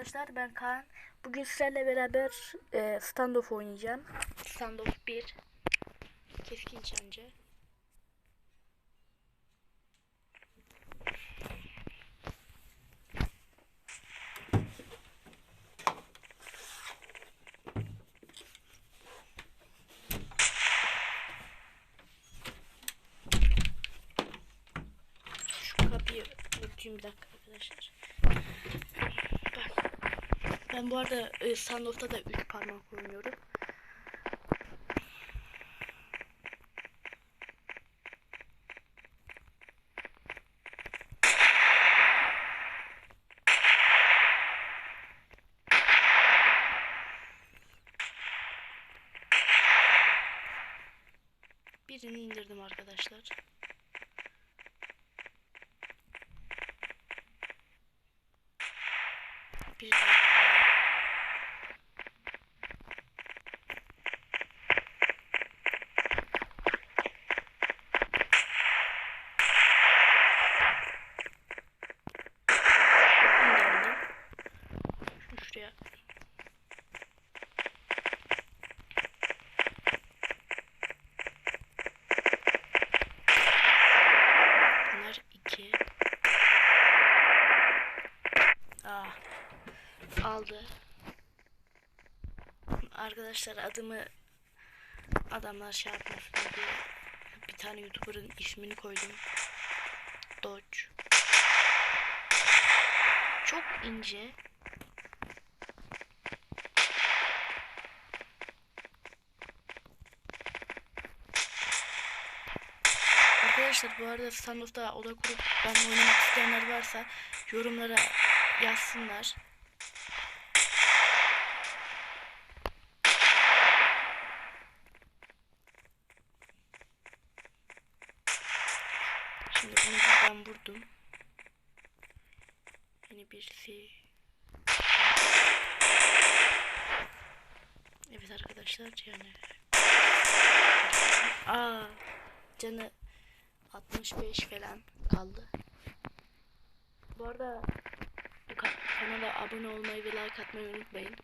arkadaşlar ben Kaan. Bugün sizlerle beraber e, standoff oynayacağım. Standoff 1. Keskin nişancı. Şu kapıyı örteyim bir dakika arkadaşlar. Ben bu arada e, standoff'ta da 3 parmak oynuyorum. Birini indirdim arkadaşlar. Bir Şunu şuraya Bunlar iki. Ah aldı. Arkadaşlar adımı adamlar şey yapmasın diye bir tane YouTuber'ın ismini koydum. Dodge. Çok ince. Arkadaşlar bu arada standoff'ta oda kurup ben oynamak isteyenler varsa yorumlara yazsınlar. Şimdi bunu buradan vurdum. Yeni birisi. Evet arkadaşlar yani. Aa, canı 65 falan kaldı. Bu arada ka- kanala abone olmayı ve like atmayı unutmayın.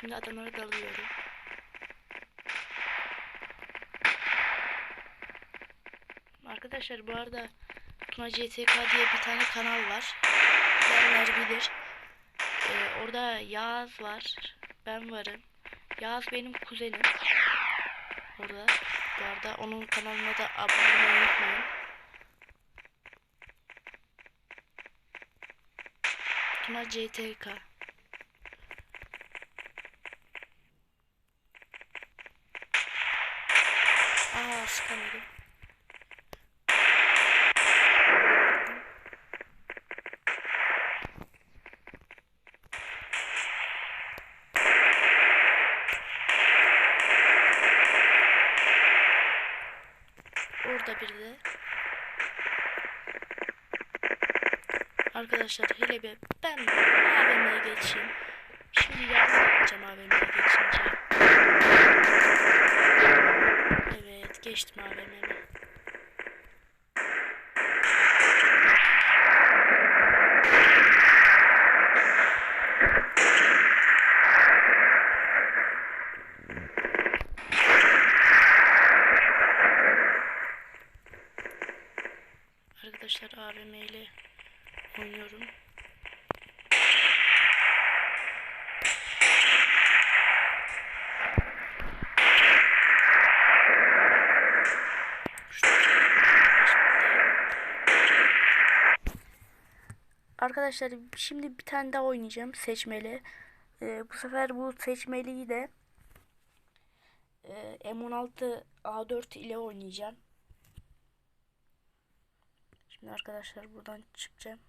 Şimdi adamlara dalıyorum. Arkadaşlar bu arada Tuna CTK diye bir tane kanal var. Bilenler bilir. Ee, orada Yağız var. Ben varım. Yağız benim kuzenim. Orada. Bu arada onun kanalına da abone olmayı unutmayın. Tuna CTK. Aa sıkamadım. Orada bir de. Arkadaşlar hele bir ben AVM'ye geçeyim. Şimdi yapacağım AVM'ye geçince. Evet geçtim AVM'ye. Arkadaşlar AVM ile oynuyorum. Arkadaşlar şimdi bir tane daha oynayacağım seçmeli. Ee, bu sefer bu seçmeliyi de e, M16 A4 ile oynayacağım. Şimdi arkadaşlar buradan çıkacağım.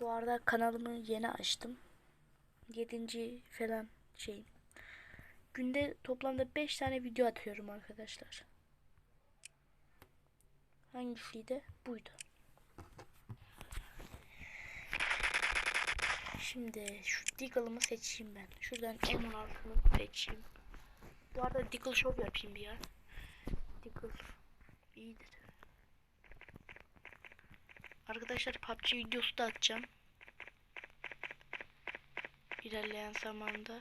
Bu arada kanalımı yeni açtım. 7. falan şey. Günde toplamda 5 tane video atıyorum arkadaşlar. Hangisiydi? Buydu. Şimdi şu Deagle'ımı seçeyim ben. Şuradan M16'ını seçeyim. Bu arada Deagle Show yapayım bir ya. Deagle. iyidir. Arkadaşlar PUBG videosu da atacağım. İlerleyen zamanda.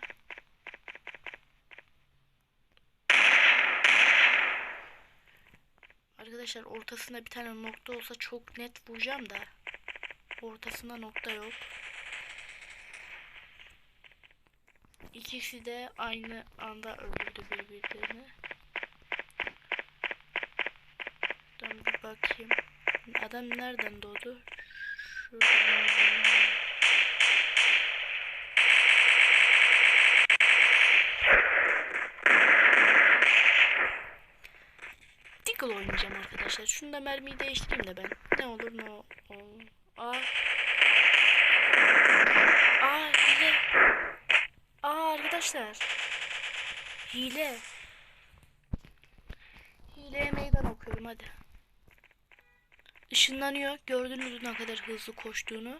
Arkadaşlar ortasında bir tane nokta olsa çok net vuracağım da. Ortasında nokta yok. İkisi de aynı anda öldürdü birbirlerini. Şuradan bir bakayım. Adam nereden doğdu? Şuradan. Deagle oynayacağım arkadaşlar. Şunu da mermiyi değiştireyim de ben. Ne olur ne o. o- Aa. Aa hile. Aa arkadaşlar. Hile. Hileye meydan okuyorum hadi. Işınlanıyor. Gördünüz ne kadar hızlı koştuğunu.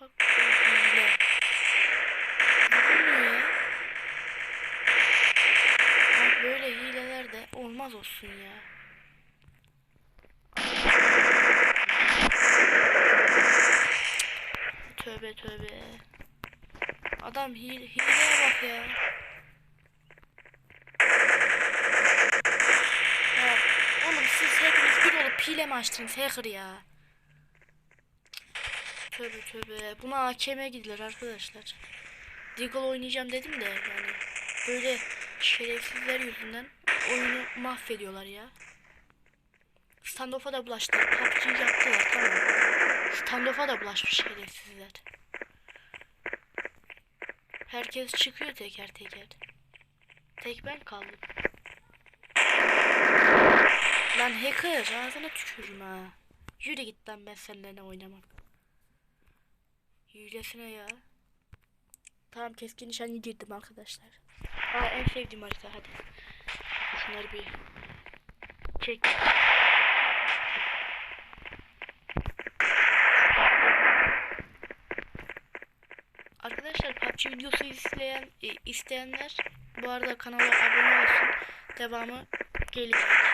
Bak bu hile. Yapamıyor ya. Bak böyle hileler de olmaz olsun ya. Tövbe tövbe. Adam hile, hileye bak ya. Ya oğlum siz hepiniz bir olup hile mi açtınız hacker ya? Tövbe tövbe. Buna AKM'e gidilir arkadaşlar. Deagle oynayacağım dedim de yani. Böyle şerefsizler yüzünden oyunu mahvediyorlar ya. Standoff'a da bulaştılar. PUBG'yi yaptılar tamam. Standoff'a da bulaşmış şerefsizler. Herkes çıkıyor teker teker. Tek ben kaldım. Lan hacker ağzına tükürürüm ha. Yürü git lan ben seninle oynamam. Hilesine ya. Tamam keskin nişancı girdim arkadaşlar. Aa en sevdiğim harita hadi. Şunları bir çek. Arkadaşlar PUBG videosu izleyen e, isteyenler bu arada kanala abone olsun. Devamı gelecek.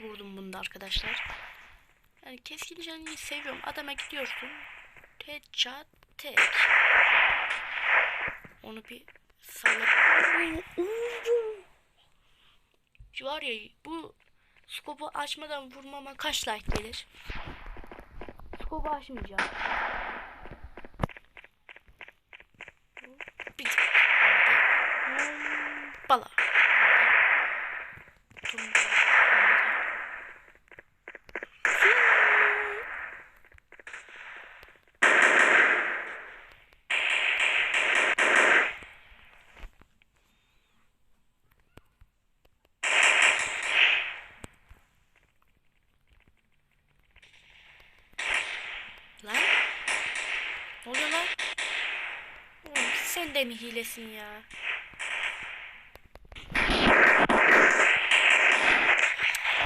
Vurdum bunu da arkadaşlar. Yani keskin nişancıyı seviyorum. Adama gidiyorsun. Headshot tek. Onu bir sallıp. Şu Var ya bu skopu açmadan vurmama kaç like gelir? Skopu açmayacağım. Bala. Lan. Ne oluyor lan? Oğlum sen de mi hilesin ya?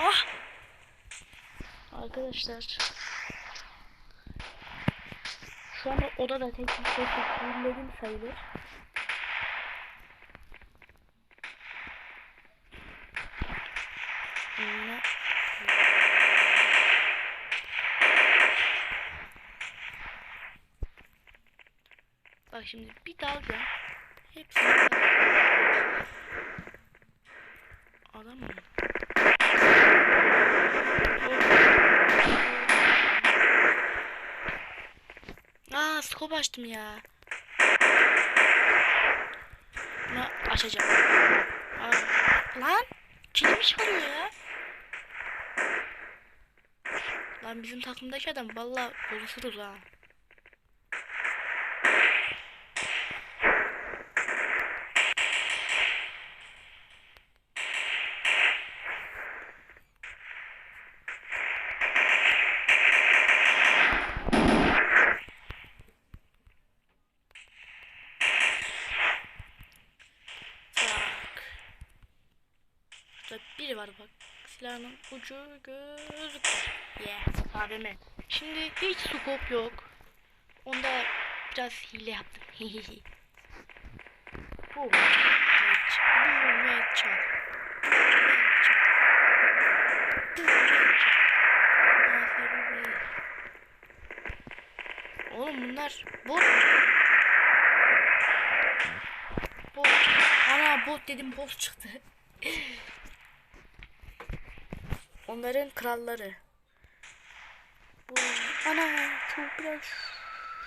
Ah! Arkadaşlar. Şu anda odada tek bir şey sayılır. Ne? Bak şimdi bir dalga hepsini Adam mı? Aa skop açtım ya. Bunu açacağım. Aa, lan kilimi çıkarıyor ya. Lan bizim takımdaki adam valla konuşuruz ha. Şurada biri var bak. Silahın ucu gözüküyor. Yeah. AVM. Şimdi hiç scope yok. Onda biraz hile yaptım. Headshot. Bu. Bu be. Oğlum bunlar bot. Bot. Ana bot dedim boss çıktı. Onların kralları. Bu ana çok biraz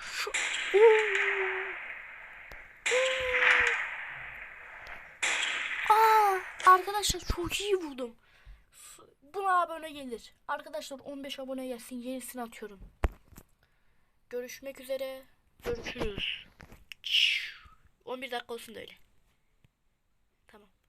şu. Aa, arkadaşlar çok iyi vurdum. Buna abone gelir. Arkadaşlar 15 abone gelsin yenisini atıyorum. Görüşmek üzere. Görüşürüz. 11 dakika olsun da öyle.